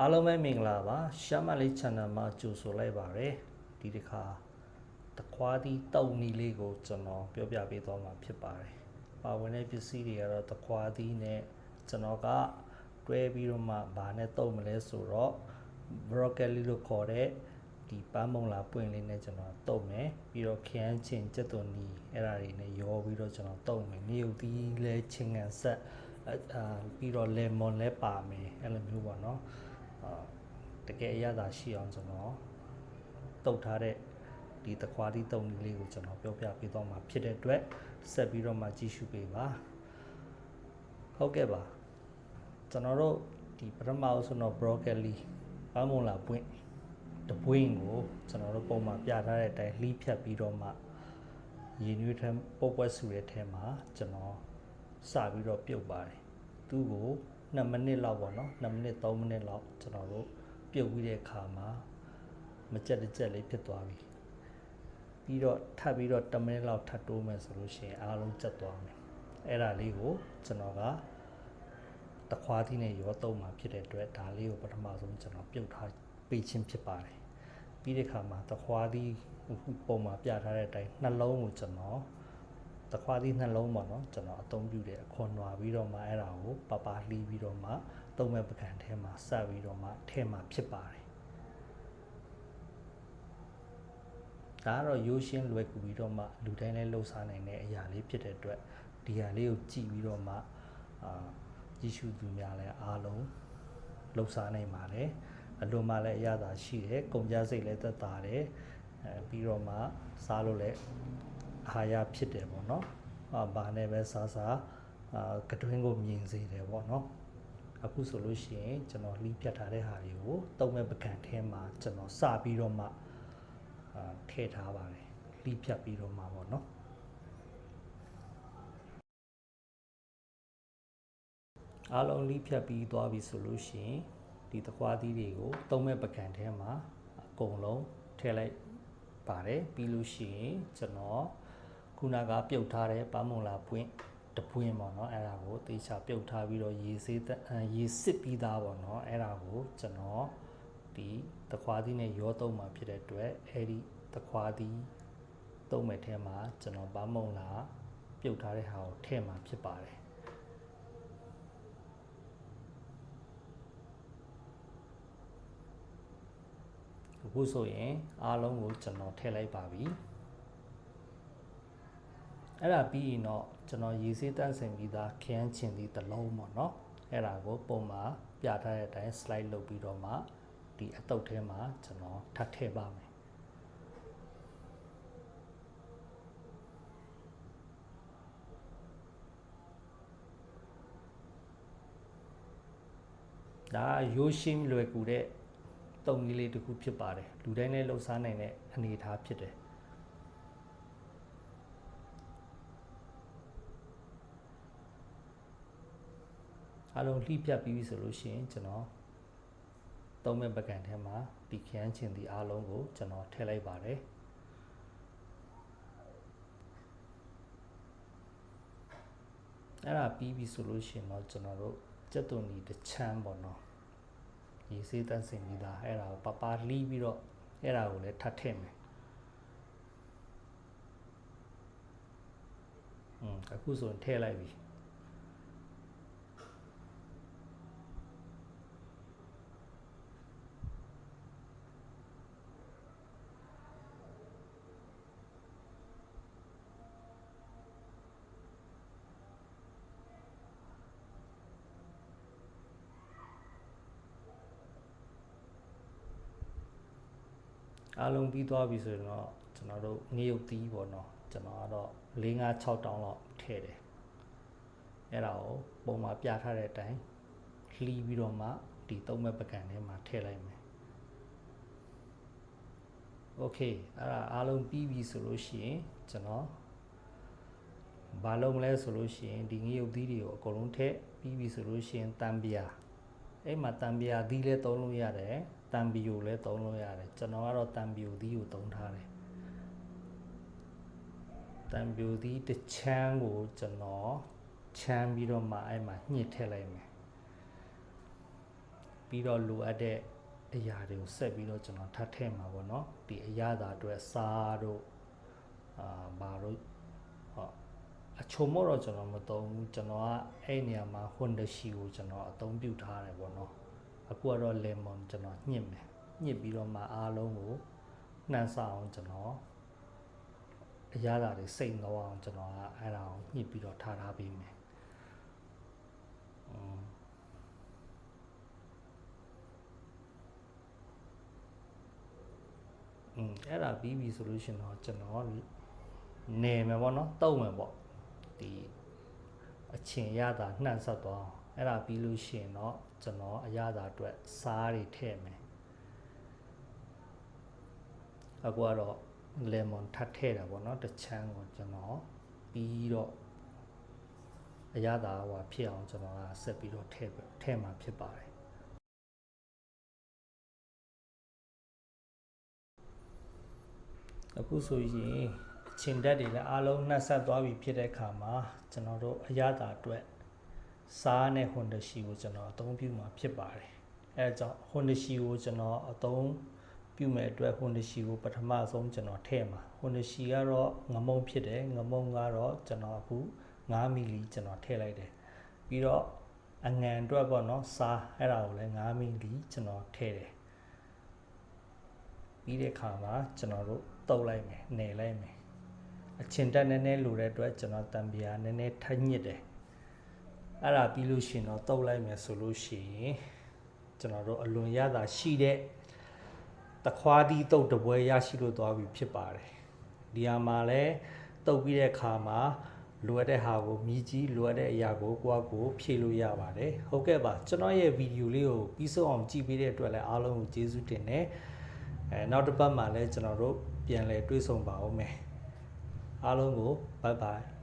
အားလုံးပဲမင်္ဂလာပါရှာမလေး channel မှာကြိုဆိုလိုက်ပါရယ်ဒီတစ်ခါတခွားသီးတုံနီလေးကိုကျွန်တော်ပြောပြပေးသွားမှာဖြစ်ပါတယ်ပါဝင်တဲ့ပစ္စည်းတွေကတော့တခွားသီးနဲ့ကျွန်တော်ကတွဲပြီးတော့မှဗာနဲ့တုံမလဲဆိုတော့ broccoli လို့ခေါ်တဲ့ဒီပန်းမုံလာပွင့်လေးနဲ့ကျွန်တော်တုံမယ်ပြီးတော့ခရမ်းချင်စက်သွန်နီအဲ့ဒါတွေနဲ့ရောပြီးတော့ကျွန်တော်တုံမယ်မြေဥသီးလဲချင်းငံဆက်အာပြီးတော့ lemon လဲပါမယ်အဲ့လိုမျိုးပေါ့နော်အာ တကယ်အရသာရှိအောင်ကျွန်တော်တုတ်ထားတဲ့ဒီတခွားဒီတုံကြီးလေးကိုကျွန်တော်ပြောပြပေးသွားမှာဖြစ်တဲ့အတွက်ဆက်ပြီးတော့မှကြည့်ရှုပေးပါဟုတ်ကဲ့ပါကျွန်တော်တို့ဒီပထမအဆုံးတော့ broccoli ပန်းမုံလာပွင့်တပွင့်ကိုကျွန်တော်တို့ပုံမှန်ပြထားတဲ့အတိုင်းလှီးဖြတ်ပြီးတော့မှရည်နွေးထပုတ်ပွက်စုတဲ့ထဲမှာကျွန်တော်စပြီးတော့ပြုတ်ပါတယ်သူ့ကို 2မိနစ်လောက်ပေါ့နော်2မိနစ်3မိနစ်လောက်ကျွန်တော်တို့ပြုတ်ပြီးတဲ့အခါမှာမကြက်တစ်ကြက်လေးဖြစ်သွားပြီပြီးတော့ထပ်ပြီးတော့10မိနစ်လောက်ထပ်တိုးမယ်ဆိုလို့ရှိရင်အားလုံးကြက်သွားမယ်အဲ့ဒါလေးကိုကျွန်တော်ကတခွားသီးနဲ့ရောသုံးမှာဖြစ်တဲ့အတွက်ဒါလေးကိုပထမဆုံးကျွန်တော်ပြုတ်ထားပေးခြင်းဖြစ်ပါတယ်ပြီးတဲ့အခါမှာတခွားသီးပုံမှာပြထားတဲ့အတိုင်းနှလုံးကိုကျွန်တော် တခွားသီးနှလုံးပေါ့နော်ကျွန်တော်အသုံးပြုတယ်အခွန်နွာပြီးတော့မှအဲ့ဒါကိုပပလှီးပြီးတော့မှသုံးမဲ့ပကံထဲမှာစပ်ပြီးတော့မှထဲမှာဖြစ်ပါတယ်ဒါကတော့ရိုးရှင်းလွယ်ကူပြီးတော့မှလူတိုင်းလည်းလှုပ်ရှားနိုင်တဲ့အရာလေးဖြစ်တဲ့အတွက်ဒီဟာလေးကိုကြည့်ပြီးတော့မှအာကြည့်ရှုသူများလည်းအားလုံးလှုပ်ရှားနိုင်ပါတယ်အလွန်မှလည်းအရသာရှိတယ်ကုန်ကြစိတ်လည်းသက်သာတယ်အဲပြီးတော့မှစားလို့လည်း အာဟာရဖြစ်တယ်ပေါ့နော်အာဘာနဲ့ပဲစားစားအာကတွင်းကိုမြင်စေတယ်ပေါ့နော်အခုဆိုလို့ရှိရင်ကျွန်တော်လှီးပြတ်ထားတဲ့ဟာတွေကိုတုံးမဲ့ပကံထဲမှာကျွန်တော်စပြီးတော့မှအာထည့်ထားပါတယ်လှီးပြတ်ပြီးတော့မှပေါ့နော်အားလုံးလှီးဖြတ်ပြီးသွားပြီဆိုလို့ရှိရင်ဒီသခွားသီးတွေကိုတုံးမဲ့ပကံထဲမှာအကုန်လုံးထည့်လိုက်ပါတယ်ပြီးလို့ရှိရင်ကျွန်တော် ခုနကပြုတ်ထားတဲ့ပန်းမုံလာပွင့်တပွင့်ပေါ့နော်အဲ့ဒါကိုတေချာပြုတ်ထားပြီးတော့ရေစေးသက်အဲရေစစ်ပြီးသားပေါ့နော်အဲ့ဒါကိုကျွန်တော်ဒီတခွားသီးနဲ့ရောသုံးမှာဖြစ်တဲ့အတွက်အဲ့ဒီတခွားသီးသုံးမဲ့ထဲမှာကျွန်တော်ပန်းမုံလာပြုတ်ထားတဲ့ဟာကိုထည့်မှာဖြစ်ပါတယ်အခုဆိုရင်အားလုံးကိုကျွန်တော်ထည့်လိုက်ပါပြီ အဲ့ဒါပြီးရင်တော့ကျွန်တော်ရေစေးတန့်စင်ပြီးသားခရမ်းချင်သည်တစ်လုံးပေါ့နော်အဲ့ဒါကိုပုံမှာပြထားတဲ့အတိုင်း slide လုပ်ပြီးတော့မှဒီအတုပ်ထဲမှာကျွန်တော်ထပ်ထည့်ပါမယ်ဒါရိုးရှင်းလွယ်ကူတဲ့တုံကြီးလေးတစ်ခုဖြစ်ပါတယ်လူတိုင်းလည်းလှုပ်ရှားနိုင်တဲ့အနေအထားဖြစ်တယ် အားလုံးလှိပြတ်ပြီးပြီဆိုလို့ရှိရင်ကျွန်တော်သုံးမဲ့ပကံထဲမှာဒီခရမ်းချင်ဒီအားလုံးကိုကျွန်တော်ထည့်လိုက်ပါတယ်အဲ့ဒါပြီးပြီဆိုလို့ရှိရင်တော့ကျွန်တော်တို့ကြက်သွန်ဒီတစ်ချမ်းပေါ့နော်ရေစေးတန်းစင်ပြီးသားအဲ့ဒါကိုပပလှီးပြီးတော့အဲ့ဒါကိုလည်းထပ်ထည့်မယ်อืมအခုဆိုရင်ထည့်လိုက်ပြီ အားလုံးပြီးသွားပြီဆိုရင်တော့ကျွန်တော်တို့ငရုတ်သီးပေါ့နော်ကျွန်တော်ကတော့၄၅6တောင်းလောက်ထည့်တယ်အဲ့ဒါကိုပုံမှာပြထားတဲ့အတိုင်းလှီးပြီးတော့မှဒီသုံးမဲ့ပကံထဲမှာထည့်လိုက်မယ်โอเคအဲ့ဒါအားလုံးပြီးပြီဆိုလို့ရှိရင်ကျွန်တော်ဘာလုပ်မလဲဆိုလို့ရှိရင်ဒီငရုတ်သီးတွေကိုအကုန်လုံးထည့်ပြီးပြီဆိုလို့ရှိရင်တံပြာအဲ့မှာတံပြာသီးလည်းသုံးလို့ရတယ် တံပီကိုလည်းသုံးလို့ရတယ်ကျွန်တော်ကတော့တံပီကိုသီးကိုသုံးထားတယ်တံပီကိုသီးတစ်ချမ်းကိုကျွန်တော်ချမ်းပြီးတော့မှအဲ့မှာညှစ်ထည့်လိုက်မယ်ပြီးပြီးတော့လိုအပ်တဲ့အရာတွေကိုဆက်ပြီးတော့ကျွန်တော်ထပ်ထည့်မှာပေါ့နော်ဒီအရာသာအတွက်စားတို့အာဘာတို့ဟောအချုံမို့တော့ကျွန်တော်မသုံးဘူးကျွန်တော်ကအဲ့နေရာမှာ Honda Shi ကိုကျွန်တော်အသုံးပြုထားတယ်ပေါ့နော် အခုကတော့ lemon ကျွန်တော်ညှစ်မယ်ညှစ်ပြီးတော့မှအားလုံးကိုနှမ်းစအောင်ကျွန်တော်အရာသာတွေစိတ်တော့အောင်ကျွန်တော်ကအဲ့ဒါကိုညှစ်ပြီးတော့ထားထားပေးမယ်อืม อืมအဲ့ဒါပြီးပြီဆိုလို့ရှင်တော့ကျွန်တော်နေမယ်ပေါ့နော်တုံးမယ်ပေါ့ဒီအချင်းရတာနှံ့ဆက်သွားအောင် အဲ့ဒါပြီးလို့ရှင်တော့ကျွန်တော်အရသာအတွက်စားတွေထည့်မယ်အခုကတော့ lemon ထပ်ထည့်တာပေါ့နော်တစ်ချမ်းကိုကျွန်တော်ပြီးတော့အရသာဟိုဖြစ်အောင်ကျွန်တော်ကဆက်ပြီးတော့ထည့်ထည့်မှာဖြစ်ပါတယ်အခုဆိုရင်အချိန်တက်တွေလည်းအားလုံးနှက်ဆက်သွားပြီဖြစ်တဲ့အခါမှာကျွန်တော်တို့အရသာအတွက် စားနဲ့ဟွန်ဒရှိကိုကျွန်တော်အသုံးပြုမှာဖြစ်ပါတယ်အဲဒါကြောင့်ဟွန်ဒရှိကိုကျွန်တော်အသုံးပြုမဲ့အတွက်ဟွန်ဒရှိကိုပထမဆုံးကျွန်တော်ထည့်မှာဟွန်ဒရှိကတော့ငမုံဖြစ်တယ်ငမုံကတော့ကျွန်တော်အခု9မီလီကျွန်တော်ထည့်လိုက်တယ်ပြီးတော့အငံအတွက်ပေါ့နော်စားအဲ့ဒါကိုလည်း9မီလီကျွန်တော်ထည့်တယ်ပြီးတဲ့အခါမှာကျွန်တော်တို့တုပ်လိုက်မယ်နှယ်လိုက်မယ်အချင်တက်နည်းနည်းလိုတဲ့အတွက်ကျွန်တော်တံပြာနည်းနည်းထညစ်တယ် အဲ့ဒါပြီးလို့ရှိရင်တော့တုပ်လိုက်မယ်ဆိုလို့ရှိရင်ကျွန်တော်တို့အလွန်ရတာရှိတဲ့တခွားဒီတုပ်တပွဲရရှိလို့သွားပြီဖြစ်ပါတယ်ဒီဟာမှာလဲတုပ်ပြီးတဲ့အခါမှာလိုအပ်တဲ့ဟာကိုမြည်ကြီးလိုအပ်တဲ့အရာကိုကိုယ့်အကိုဖြည့်လို့ရပါတယ်ဟုတ်ကဲ့ပါကျွန်တော်ရဲ့ဗီဒီယိုလေးကိုပြီးဆုံးအောင်ကြည့်ပေးတဲ့အတွက်လည်းအားလုံးကိုကျေးဇူးတင်တယ်အဲနောက်တစ်ပတ်မှာလည်းကျွန်တော်တို့ပြန်လည်တွေ့ဆုံပါဦးမယ်အားလုံးကို bye bye